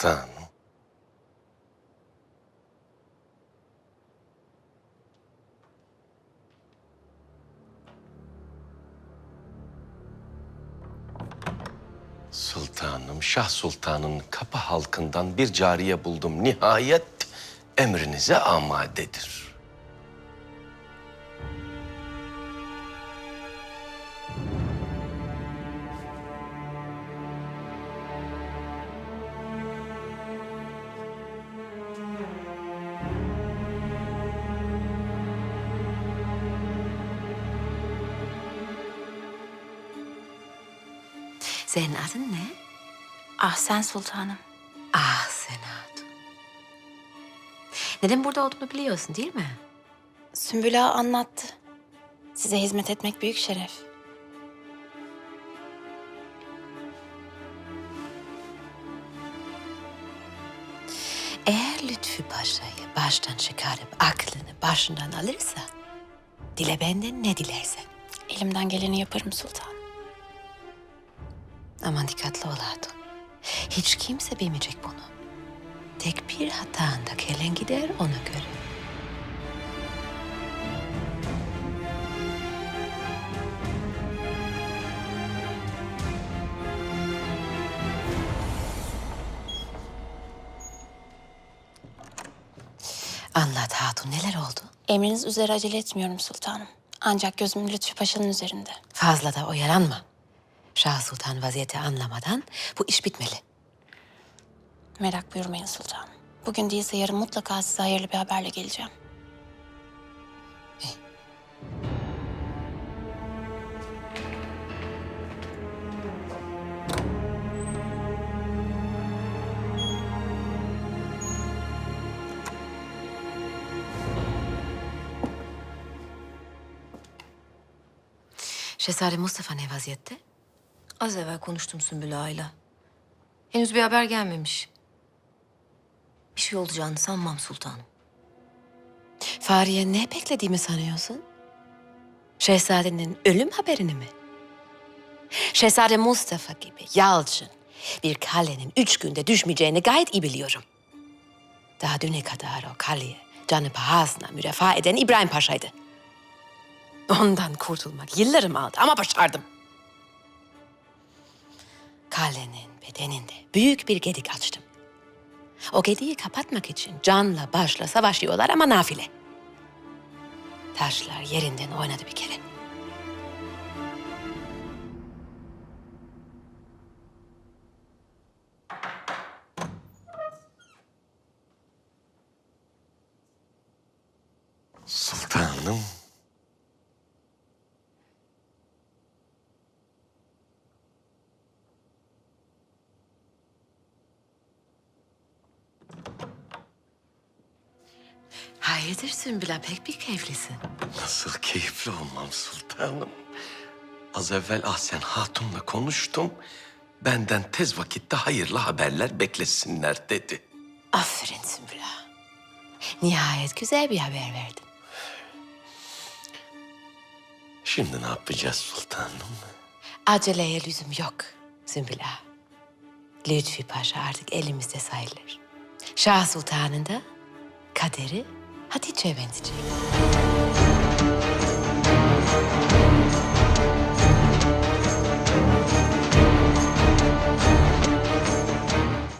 Sultanım. Sultanım, Şah Sultan'ın kapı halkından bir cariye buldum. Nihayet emrinize amadedir. Senin adın ne? Ah sen sultanım. Ah Senat. Neden burada olduğunu biliyorsun değil mi? Sümbül Ağa anlattı. Size hizmet etmek büyük şeref. Eğer Lütfü Paşa'yı baştan çıkarıp aklını başından alırsa... ...dile benden ne dilersen. Elimden geleni yaparım sultanım. Aman dikkatli ol hatun. Hiç kimse bilmeyecek bunu. Tek bir hatanda kelen gider ona göre. Anlat hatun neler oldu? Emriniz üzere acele etmiyorum sultanım. Ancak gözüm Lütfü Paşa'nın üzerinde. Fazla da oyalanma. Şah Sultan vaziyeti anlamadan bu iş bitmeli. Merak buyurmayın sultanım. Bugün değilse yarın mutlaka size hayırlı bir haberle geleceğim. Şehzade Mustafa ne vaziyette? Az evvel konuştum Sümbül Ağa'yla. Henüz bir haber gelmemiş. Bir şey olacağını sanmam sultanım. Fahriye ne beklediğimi sanıyorsun? Şehzadenin ölüm haberini mi? Şehzade Mustafa gibi yalçın bir kalenin üç günde düşmeyeceğini gayet iyi biliyorum. Daha düne kadar o kaleye canı pahasına mürefaa eden İbrahim Paşa'ydı. Ondan kurtulmak yıllarım aldı ama başardım. Kalenin bedeninde büyük bir gedik açtım. O gediği kapatmak için canla başla savaşıyorlar ama nafile. Taşlar yerinden oynadı bir kere. Sultanım. Hayırdır Sümbüla pek bir keyiflisin. Nasıl keyifli olmam sultanım. Az evvel Ahsen Hatun'la konuştum. Benden tez vakitte hayırlı haberler beklesinler dedi. Aferin Sümbüla. Nihayet güzel bir haber verdin. Şimdi ne yapacağız sultanım? Aceleye lüzum yok Sümbüla. Lütfi Paşa artık elimizde sayılır. Şah Sultan'ın da kaderi Hatice'ye benzeyecek.